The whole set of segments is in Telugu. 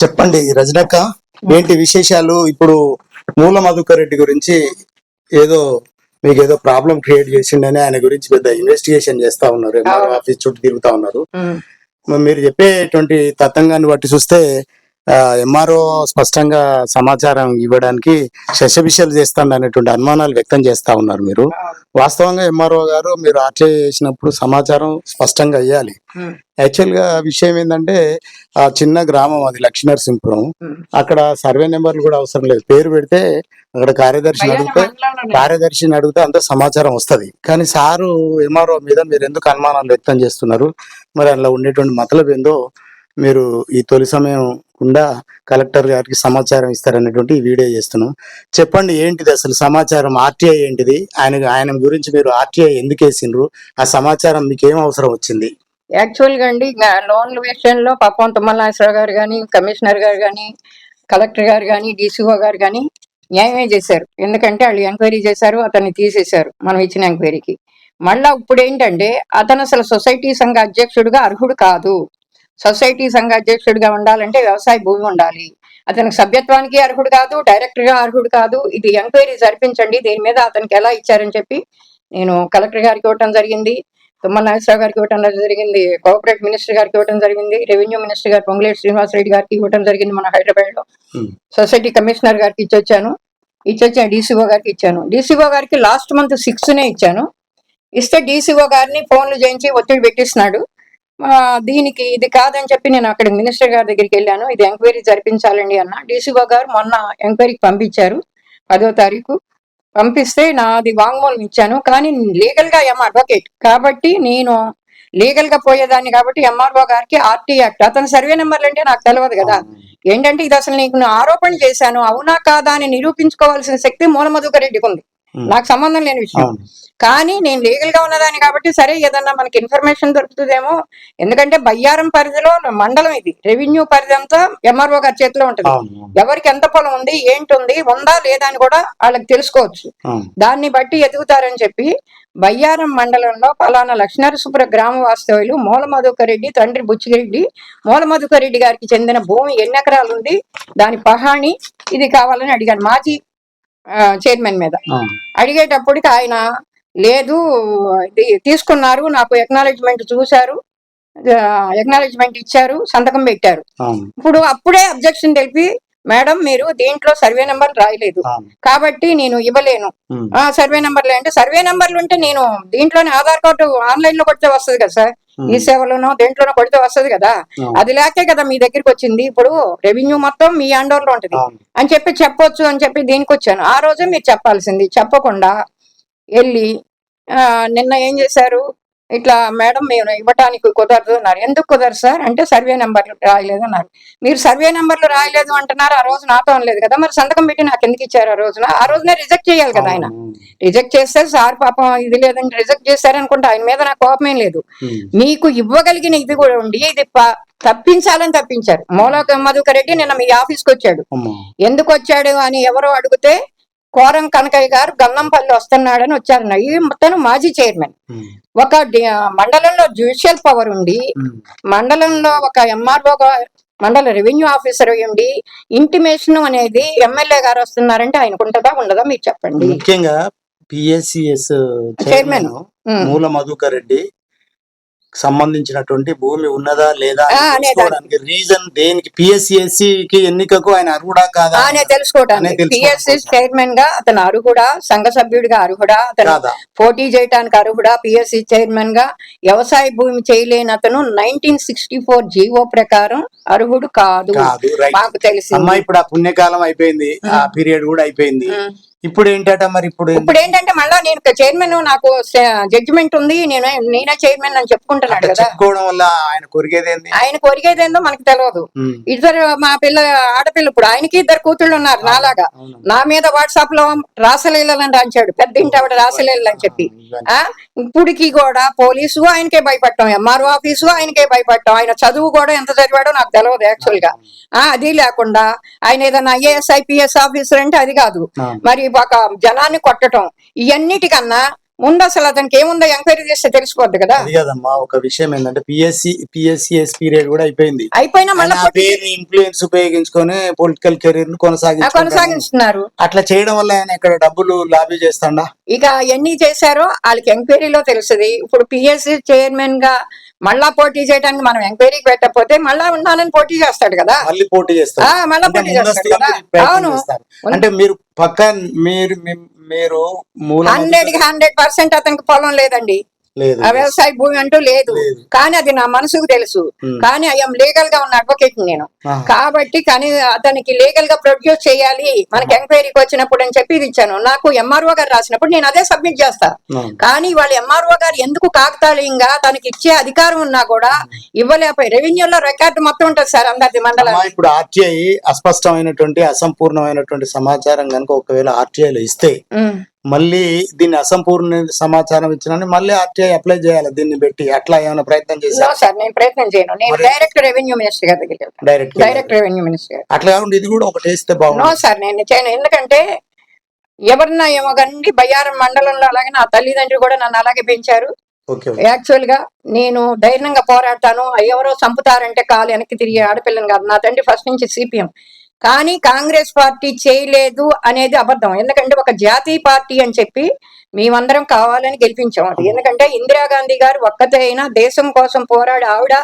చెప్పండి రజనక్క ఏంటి విశేషాలు? ఇప్పుడు మూల మధుకర్ రెడ్డి గురించి ఏదో మీకు ఏదో ప్రాబ్లం క్రియేట్ చేసిండని ఆయన గురించి పెద్ద ఇన్వెస్టిగేషన్ చేస్తా ఉన్నారు. ఆఫీస్ చుట్టూ తిరుగుతా ఉన్నారు. మీరు చెప్పేటువంటి తతంగాన్ని బట్టి చూస్తే ఎంఆర్ఓ స్పష్టంగా సమాచారం ఇవ్వడానికి శశబిషలు చేస్తాడు అనేటువంటి అనుమానాలు వ్యక్తం చేస్తా ఉన్నారు మీరు వాస్తవంగా ఎంఆర్ఓ గారు మీరు ఆర్టీఐ చేసినప్పుడు సమాచారం స్పష్టంగా ఇవ్వాలి. యాక్చువల్గా విషయం ఏంటంటే ఆ చిన్న గ్రామం అది లక్ష్మీనరసింపురం ఉమ్. అక్కడ సర్వే నెంబర్లు కూడా అవసరం లేదు పేరు పెడితే అక్కడ కార్యదర్శిని అడిగితే. కార్యదర్శిని అడిగితే అంత సమాచారం వస్తది కానీ సారు ఎంఆర్ఓ మీద మీరు ఎందుకు అనుమానాలు వ్యక్తం చేస్తున్నారు మరి అందులో ఉండేటువంటి మతలబ్ ఏందో మీరు ఈ తొలి సమయం గుండా కలెక్టర్ గారికి సమాచారం ఇస్తారనేటువంటి వీడియో చేస్తున్నాం. చెప్పండి ఏంటిది అసలు సమాచారం? ఆర్టీఐ ఏంటిది? ఆయన ఆయన గురించి మీరు ఆర్టీఐ ఎందుకు వేసిండ్రు? ఆ సమాచారం మీకు ఏం అవసరం వచ్చింది? యాక్చువల్గా అండి లోన్ల విషయంలో పాపం తుమ్మలనాశ్వరరావు గారు కానీ కమిషనర్ గారు కానీ కలెక్టర్ గారు కానీ డీసీఓ గారు కానీ న్యాయమే చేశారు. ఎందుకంటే వాళ్ళు ఎంక్వైరీ చేశారు అతన్ని తీసేశారు మనం ఇచ్చిన ఎంక్వైరీకి. మళ్ళా ఇప్పుడు ఏంటంటే అతను అసలు సొసైటీ సంఘ అధ్యక్షుడిగా అర్హుడు కాదు. సొసైటీ సంఘ అధ్యక్షుడిగా ఉండాలంటే వ్యవసాయ భూమి ఉండాలి. అతనికి సభ్యత్వానికి అర్హుడు కాదు డైరెక్టర్గా అర్హుడు కాదు. ఇది ఎంక్వైరీ జరిపించండి. దీని మీద అతనికి ఎలా ఇచ్చారని చెప్పి నేను కలెక్టర్ గారికి ఇవ్వటం జరిగింది. తుమ్మల నాగేశ్వరరావు గారికి ఇవ్వటం జరిగింది. కోఆపరేట్ మినిస్టర్ గారికి ఇవ్వటం జరిగింది. రెవెన్యూ మినిస్టర్ గారు పొంగులేటి శ్రీనివాస్ రెడ్డి గారికి ఇవ్వటం జరిగింది మన హైదరాబాద్లో. సొసైటీ కమిషనర్ గారికి ఇచ్చొచ్చాను. ఇచ్చొచ్చిన డీసీఓ గారికి ఇచ్చాను. డీసీఓ గారికి లాస్ట్ మంత్ సిక్స్ నే ఇచ్చాను. ఇస్తే డీసీఓ గారిని ఫోన్లు చేయించి ఒత్తిడి పెట్టిస్తున్నాడు. దీనికి ఇది కాదని చెప్పి నేను అక్కడ మినిస్టర్ గారి దగ్గరికి వెళ్ళాను. ఇది ఎంక్వైరీ జరిపించాలండి అన్న. డీసీఓ గారు మొన్న ఎంక్వైరీకి పంపించారు పదో తారీఖు. పంపిస్తే నాది వాంగ్మూలం ఇచ్చాను. కానీ లీగల్గా ఏం అడ్వకేట్ కాబట్టి నేను లీగల్గా పోయేదాన్ని కాబట్టి ఎంఆర్ఓ గారికి ఆర్టీ యాక్ట్ అతని సర్వే నెంబర్లు అంటే నాకు తెలియదు కదా. ఏంటంటే ఇది అసలు నీకు ఆరోపణ చేశాను. అవునా కాదా అని నిరూపించుకోవాల్సిన శక్తి మూలమధుకర్ రెడ్డికి ఉంది. నాకు సంబంధం లేని విషయం. కానీ నేను లీగల్గా ఉన్నదాన్ని కాబట్టి సరే ఏదన్నా మనకి ఇన్ఫర్మేషన్ దొరుకుతుందేమో. ఎందుకంటే బయ్యారం పరిధిలో మండలం ఇది. రెవెన్యూ పరిధి అంతా ఎంఆర్ఓ గారి చేతిలో ఉంటుంది. ఎవరికి ఎంత పొలం ఉంది ఏంటి ఉంది ఉందా లేదా అని కూడా వాళ్ళకి తెలుసుకోవచ్చు. దాన్ని బట్టి ఎదుగుతారని చెప్పి బయ్యారం మండలంలో పలానా లక్ష్మీనరసుపుర గ్రామ వాస్తవ్యులు మూల మధుకరెడ్డి తండ్రి బుచ్చిరెడ్డి మూల మధుకరెడ్డి గారికి చెందిన భూమి ఎన్ని ఎకరాలు ఉంది దాని పహాణి ఇది కావాలని అడిగాను. మాజీ చైర్మన్ మీద. అడిగేటప్పటికి ఆయన లేదు తీసుకున్నారు నాకు ఎక్నాలెడ్జ్మెంట్ చూశారు ఎక్నాలెడ్జ్మెంట్ ఇచ్చారు సంతకం పెట్టారు. ఇప్పుడు అప్పుడే అబ్జెక్షన్ తెలిపి మేడం మీరు దీంట్లో సర్వే నెంబర్ రాయలేదు. కాబట్టి నేను ఇవ్వలేను. సర్వే నెంబర్లు అంటే సర్వే నెంబర్లు ఉంటే నేను దీంట్లోనే ఆధార్ కార్డు ఆన్లైన్లో కొడితే వస్తుంది కదా సార్. ఈ సేవలోనో దేంట్లోనో కొడితే వస్తుంది కదా. అది లేకే కదా మీ దగ్గరికి వచ్చింది. ఇప్పుడు రెవెన్యూ మొత్తం మీ అండర్లో ఉంటది అని చెప్పి చెప్పొచ్చు అని చెప్పి దీనికి వచ్చాను. ఆ రోజే మీరు చెప్పాల్సింది చెప్పకుండా వెళ్ళి ఆ, నిన్న ఏం చేశారు? ఇట్లా మేడం మేము ఇవ్వటానికి కుదరదు అన్నారు ఎందుకు కుదరదు సార్? అంటే సర్వే నెంబర్లు రాయలేదు అన్నారు మీరు సర్వే నెంబర్లు రాయలేదు అంటున్నారు ఆ రోజు నాతో అనలేదు కదా మరి సంతకం పెట్టి నాకు ఎందుకు ఇచ్చారు ఆ రోజున? ఆ రోజునే రిజెక్ట్ చేయాలి కదా ఆయన. రిజెక్ట్ చేస్తే సార్ పాపం ఇది లేదని రిజెక్ట్ చేశారనుకుంటే ఆయన మీద నాకు కోపమేం లేదు. మీకు ఇవ్వగలిగిన ఇది కూడా ఉండి ఇది తప్పించాలని తప్పించారు. మూలక మధుకర్ రెడ్డి నిన్న మీ ఆఫీస్కి వచ్చాడు. ఎందుకు వచ్చాడు అని ఎవరో అడిగితే కోరం కనకయ్య గారు గన్నంపల్లి వస్తున్నాడని వచ్చారు ఈ తను మాజీ చైర్మన్. ఒక మండలంలో జ్యుడిషియల్ పవర్ ఉండి. మండలంలో ఒక ఎంఆర్ఓ మండల రెవెన్యూ ఆఫీసర్ ఉండి ఇంటిమేషన్ అనేది ఎమ్మెల్యే గారు వస్తున్నారంటే ఆయనకు ఉంటుందా ఉండదా మీరు చెప్పండి ముఖ్యంగా పిఎస్సిఎస్ చైర్మన్. మూల మధుకర్ రెడ్డి సంబంధించినటువంటి భూమి ఉన్నదా లేదా. రీజన్ దేనికి. పిఎస్సిఎస్సి కి ఎన్నికకు ఆయన అర్హుడా కాదా? అనే తెలుసుకోవటానికి. అనే తెలుసుకోవడం పిఎస్సి చైర్మన్గా అతను అర్హుడా సంఘ సభ్యుడిగా అర్హుడా అతను పోటీ చేయడానికి అర్హుడా పిఎస్సి చైర్మన్గా వ్యవసాయ భూమి చేయలేని అతను నైన్టీన్ సిక్స్టీ ఫోర్ జీవో ప్రకారం అర్హుడు కాదు. మాకు అమ్మా ఇప్పుడు ఆ పుణ్యకాలం అయిపోయింది. ఆ పీరియడ్ కూడా అయిపోయింది. ఇప్పుడు ఏంటట మరి ఇప్పుడు? ఇప్పుడు ఏంటంటే మళ్ళా నేను చైర్మన్ నాకు జడ్జిమెంట్ ఉంది నేను నేనే చైర్మన్ అని చెప్పుకుంటున్నాడు కదా. చెప్పుకోవడం వల్ల ఆయన కొరిగేది ఏంది ఆయన కొరిగేదేందో మనకు తెలియదు. ఇద్దరు మా పిల్ల ఆడపిల్ల ఇప్పుడు ఆయనకి ఇద్దరు కూతుళ్ళు ఉన్నారు నాలాగా. నా మీద వాట్సాప్లో రాసలీలని రాంచాడు పెద్ద ఇంటి ఆవిడ రాసలీలు అని చెప్పి. ఆ ఇప్పుడికి కూడా పోలీసు ఆయనకే భయపడటం ఎంఆర్ఓ ఆఫీసు ఆయనకే భయపడటం ఆయన చదువు కూడా ఎంత చదివాడో నాకు తెలియదు యాక్చువల్గా. ఆ అది లేకుండా ఆయన ఏదైనా ఐఏఎస్ ఐపీఎస్ ఆఫీసర్ అంటే అది కాదు. మరి ఒక జనాన్ని కొట్టటం ఇవన్నిటికన్నా ముందు అసలు అతనికి ఏముందో ఎంక్వైరీ చేస్తే తెలిసిపోద్ది కదా. అది కదమ్మా ఒక విషయం ఏంటంటే పిఎస్సి పిఎస్సిఎస్ పీరియడ్ కూడా అయిపోయింది. అయిపోయినా మళ్ళీ ఆ పేరుని ఇన్ఫ్లుయెన్స్ ఉపయోగించుకొని పొలిటికల్ కెరీర్ను కొనసాగిస్తున్నారు. అట్లా చేయడం వల్ల ఆయన ఇక్కడ డబ్బులు లాబీ చేస్తాడా? ఇక ఎన్ని చేశారో వాళ్ళకి ఎంక్వైరీలో తెలుస్తుంది. ఇప్పుడు పిఎస్సి చైర్మన్గా మళ్ళా పోటీ చేయడానికి మనం ఎంక్వైరీకి పెట్టకపోతే మళ్ళా ఉన్నానని పోటీ చేస్తాడు కదా మళ్ళీ పోటీ ఆ, చేస్తారు మళ్ళా పోటీ చేస్తాడు కదా అవును. అంటే మీరు పక్క మీరు మీరు హండ్రెడ్ హండ్రెడ్ పర్సెంట్ అతనికి పొలం లేదండి వ్యవసాయ భూమి అంటూ లేదు. కానీ అది నా మనసుకు తెలుసు. కానీ ఐఎమ్ లీగల్గా ఉన్న అడ్వకేట్ నేను. కాబట్టి కానీ అతనికి లీగల్గా ప్రొడ్యూస్ చేయాలి మనకి ఎంక్వైరీకి వచ్చినప్పుడు అని చెప్పి ఇచ్చాను. నాకు ఎంఆర్ఓ గారు రాసినప్పుడు నేను అదే సబ్మిట్ చేస్తా. కానీ వాళ్ళ ఎంఆర్ఓ గారు ఎందుకు కాకతాళీయంగా తనకి ఇచ్చే అధికారం ఉన్నా కూడా ఇవ్వలేకపోయి రెవెన్యూలో రికార్డు మొత్తం ఉంటుంది సార్ అందరి మండలం ఇప్పుడు ఆర్టీఐ అస్పష్టమైనటువంటి అసంపూర్ణమైనటువంటి సమాచారం కనుక ఒకవేళ ఆర్టీఐలో ఇస్తే మళ్ళీ దీన్ని అసంపూర్ణ సమాచారం ఇచ్చిన మళ్ళీ ఆర్టీఐ అప్లై చేయాలి దీన్ని పెట్టి. అట్లా ఏమైనా ప్రయత్నం చేశారు? సార్ నేను ప్రయత్నం చేయను. నేను డైరెక్ట్ రెవెన్యూ మినిస్టర్ గారి దగ్గరికి వెళ్తాను. డైరెక్ట్ డైరెక్ట్ రెవెన్యూ మినిస్టర్ అట్లా కాకుండా ఇది కూడా ఒకటి వేస్తే నో బాగుంది సార్ నేను చేయను. ఎందుకంటే ఎవరన్నా ఏమో కానీ బయ్యారం మండలంలో అలాగే నా తల్లిదండ్రులు కూడా నన్ను అలాగే పెంచారు. Okay okay. యాక్చువల్గా నేను ధైర్యంగా పోరాడతాను. ఎవరో చంపుతారంటే కాలు వెనక్కి తిరిగి ఆడపిల్లని కాదు. నా తండ్రి ఫస్ట్ నుంచి సిపిఎం కానీ కాంగ్రెస్ పార్టీ చేయలేదు అనేది అబద్ధం. ఎందుకంటే ఒక జాతీయ పార్టీ అని చెప్పి మేమందరం కావాలని గెలిపించాం అది. ఎందుకంటే ఇందిరాగాంధీ గారు ఒక్కతే అయినా దేశం కోసం పోరాడి ఆవిడ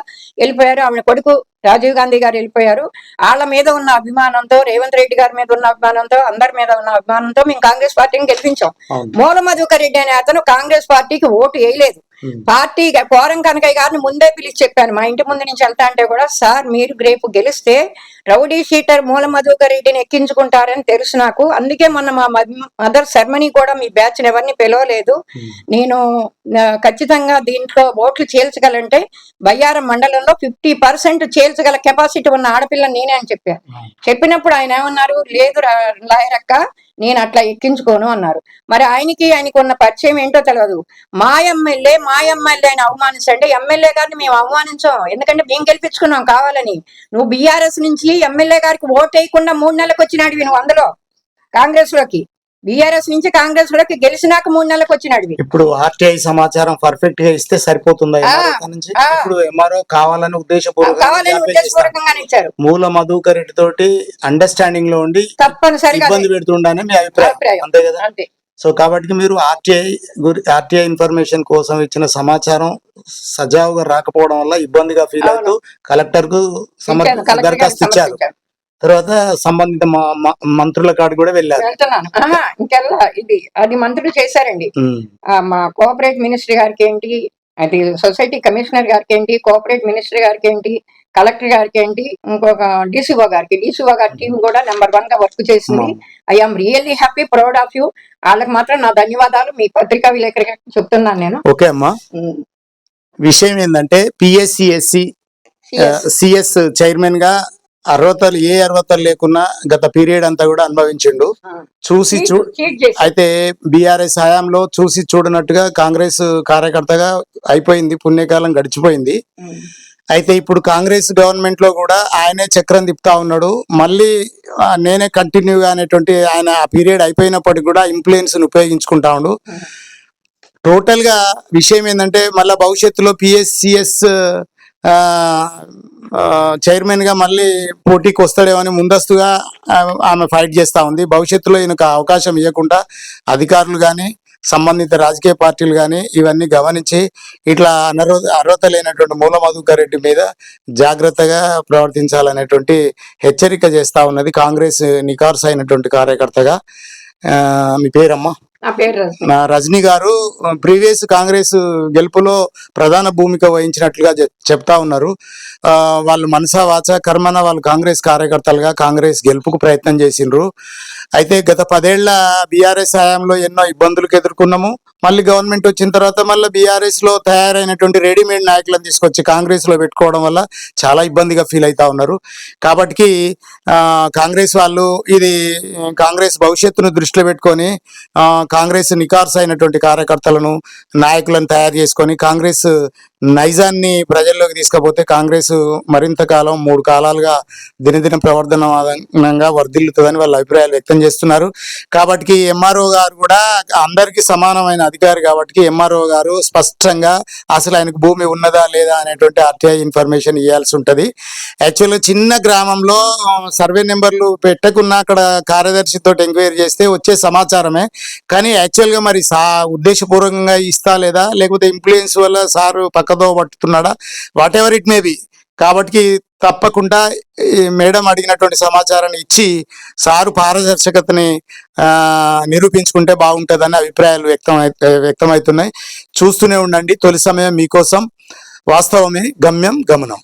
వెళ్ళిపోయారు ఆవిడ కొడుకు రాజీవ్ గాంధీ గారు వెళ్ళిపోయారు. వాళ్ళ మీద ఉన్న అభిమానంతో రేవంత్ రెడ్డి గారి మీద ఉన్న అభిమానంతో అందరి మీద ఉన్న అభిమానంతో మేము కాంగ్రెస్ పార్టీని గెలిపించాం. మూల మధుకర్ రెడ్డి అనే అతను కాంగ్రెస్ పార్టీకి ఓటు వేయలేదు. పార్టీ కోరం కనకయ్య గారిని ముందే పిలిచి చెప్పాను. మా ఇంటి ముందు నుంచి వెళ్తా అంటే కూడా సార్ మీరు రేపు గెలిస్తే రౌడీ షీటర్ మూల మధుకర్ రెడ్డిని ఎక్కించుకుంటారని తెలుసు నాకు. అందుకే మొన్న మా మదర్ శర్మని కూడా మీ బ్యాచ్ ఎవరిని పిలవలేదు. ఉమ్. నేను ఖచ్చితంగా దీంట్లో ఓట్లు చేల్చగలంటే బయ్యారం మండలంలో ఫిఫ్టీ పర్సెంట్ చేల్చగల కెపాసిటీ ఉన్న ఆడపిల్ల నేనే అని చెప్పాను చెప్పినప్పుడు ఆయన ఏమన్నారు? లేదు రా- లాయర్ అక్క నేను అట్లా ఎక్కించుకోను అన్నారు. మరి ఆయనకి ఆయనకు ఉన్న పరిచయం ఏంటో తెలియదు మా ఎమ్మెల్యే మా ఎమ్మెల్యే అని అవమానించండి. ఎమ్మెల్యే గారిని మేము అవమానించాం. ఎందుకంటే మేము గెలిపించుకున్నాం కావాలని. నువ్వు బీఆర్ఎస్ నుంచి ఎమ్మెల్యే గారికి ఓటు వేయకుండా మూడు నెలలకు వచ్చినాడు నువ్వు అందులో కాంగ్రెస్లోకి బీఆర్ఎస్ నుంచి కాంగ్రెస్లోకి గెలిచినాక మూడు నెలలకు వచ్చినాడివి ఇప్పుడు ఆర్టీఐ సమాచారం పర్ఫెక్ట్గా ఇస్తే సరిపోతుందా కాడ. ఇప్పుడు ఎంఆర్ఓ కావాలని ఉద్దేశపూర్వకంగా ఇచ్చారు. మూల మధుకర్ రెడ్డి తోటి అండర్స్టాండింగ్లో ఉండి తప్పనిసరిగా ఇబ్బంది పెడుతుండని మీ అభిప్రాయం. అంతే కదా? సో కాబట్టి మీరు ఆర్టీఐ గురి ఆర్టీఐ ఇన్ఫర్మేషన్ కోసం ఇచ్చిన సమాచారం సజావుగా రాకపోవడం వల్ల ఇబ్బందిగా ఫీల్ అవుతూ కలెక్టర్కు దరఖాస్తు ఇచ్చారు. తర్వాత సంబంధిత మంత్రుల కాడు కూడా వెళ్ళారు. ఇంకెల్లా? ఇది అది మంత్రులు చేశారండి. మా కోఆపరేట్ మినిస్టర్ గారికి ఏంటి అది సొసైటీ కమిషనర్ గారికి ఏంటి కోఆపరేట్ మినిస్టర్ గారికి ఏంటి కలెక్టర్ గారికి ఏంటి ఇంకొక డీసీఓ గారికి. డీసీఓ గారి టీం కూడా నెంబర్ వన్గా వర్క్ చేసింది. I'm really happy proud of you. వాళ్ళకి మాత్రం నా ధన్యవాదాలు. మీ పత్రికా విలేకరిగా చెప్తున్నాను నేను. ఓకే అమ్మా. విషయం ఏంటంటే పిఎస్సిఎస్సి. సిఎస్ చైర్మన్గా అర్హతలు ఏ అర్హతలు లేకున్నా గత పీరియడ్ అంతా కూడా అనుభవించిండు. చూసి చూ అయితే బీఆర్ఎస్ హయాంలో చూసి చూడనట్టుగా కాంగ్రెస్ కార్యకర్తగా అయిపోయింది పుణ్యకాలం గడిచిపోయింది. అయితే ఇప్పుడు కాంగ్రెస్ గవర్నమెంట్లో కూడా ఆయనే చక్రం తిప్పుతా ఉన్నాడు. మళ్ళీ నేనే కంటిన్యూగా అనేటువంటి ఆయన ఆ పీరియడ్ అయిపోయినప్పటికి కూడా ఇన్ఫ్లుయెన్స్ ఉపయోగించుకుంటా ఉండు. టోటల్గా విషయం ఏంటంటే మళ్ళీ భవిష్యత్తులో పిఎస్సిఎస్ చైర్మన్గా మళ్ళీ పోటీకి వస్తాడేమని ముందస్తుగా ఆమె ఫైట్ చేస్తా ఉంది. భవిష్యత్తులో ఈయనకు అవకాశం ఇవ్వకుండా అధికారులు కానీ సంబంధిత రాజకీయ పార్టీలు కానీ ఇవన్నీ గమనించి ఇట్లా అనర్హత అర్హత లేనటువంటి మూల మధుకర్ రెడ్డి మీద జాగ్రత్తగా ప్రవర్తించాలనేటువంటి హెచ్చరిక చేస్తా ఉన్నది కాంగ్రెస్ నికార్స్ అయినటువంటి కార్యకర్తగా. ఆ, మీ పేరమ్మా? నా రజనీ. గారు ప్రీవియస్ కాంగ్రెస్ గెలుపులో ప్రధాన భూమిక వహించినట్లుగా చెప్తా ఉన్నారు. ఆ, వాళ్ళు మనసా వాచ కర్మన వాళ్ళు కాంగ్రెస్ కార్యకర్తలుగా కాంగ్రెస్ గెలుపుకు ప్రయత్నం చేసిండ్రు. అయితే గత పదేళ్ళ బీఆర్ఎస్ హయాంలో ఎన్నో ఇబ్బందులకు ఎదుర్కొన్నాము. మళ్ళీ గవర్నమెంట్ వచ్చిన తర్వాత మళ్ళీ బీఆర్ఎస్లో తయారైనటువంటి రెడీమేడ్ నాయకులను తీసుకొచ్చి కాంగ్రెస్లో పెట్టుకోవడం వల్ల చాలా ఇబ్బందిగా ఫీల్ అవుతా ఉన్నారు. కాబట్టి ఆ, కాంగ్రెస్ వాళ్ళు ఇది కాంగ్రెస్ భవిష్యత్తును దృష్టిలో పెట్టుకొని కాంగ్రెస్ నికార్స్ అయినటువంటి కార్యకర్తలను నాయకులను తయారు చేసుకొని కాంగ్రెస్ నైజాన్ని ప్రజల్లోకి తీసుకపోతే కాంగ్రెస్ మరింత కాలం మూడు కాలాలుగా దినదిన ప్రవర్ధనంగా వర్ధిల్లుతుందని వాళ్ళ అభిప్రాయాలు వ్యక్తం చేస్తున్నారు. కాబట్టి ఎంఆర్ఓ గారు కూడా అందరికీ సమానమైన అధికారి కాబట్టి ఎంఆర్ఓ గారు స్పష్టంగా అసలు ఆయనకు భూమి ఉన్నదా లేదా అనేటువంటి ఆర్టీఐ ఇన్ఫర్మేషన్ ఇవ్వాల్సి ఉంటుంది. యాక్చువల్గా చిన్న గ్రామంలో సర్వే నెంబర్లు పెట్టకున్నా అక్కడ కార్యదర్శితో ఎంక్వైరీ చేస్తే వచ్చే సమాచారమే. కానీ యాక్చువల్గా మరి సా ఉద్దేశపూర్వకంగా ఇస్తా లేదా లేకపోతే ఇన్ఫ్లుయెన్స్ వల్ల సారు పక్కదో పట్టుతున్నాడా? Whatever it may be కాబట్టి తప్పకుండా మేడం అడిగినటువంటి సమాచారాన్ని ఇచ్చి సారు పారదర్శకతని ఆ, నిరూపించుకుంటే బాగుంటుందని అభిప్రాయాలు వ్యక్తం వ్యక్తమవుతున్నాయి. చూస్తూనే ఉండండి. తొలి సమయం మీకోసం. వాస్తవమే గమ్యం గమనం.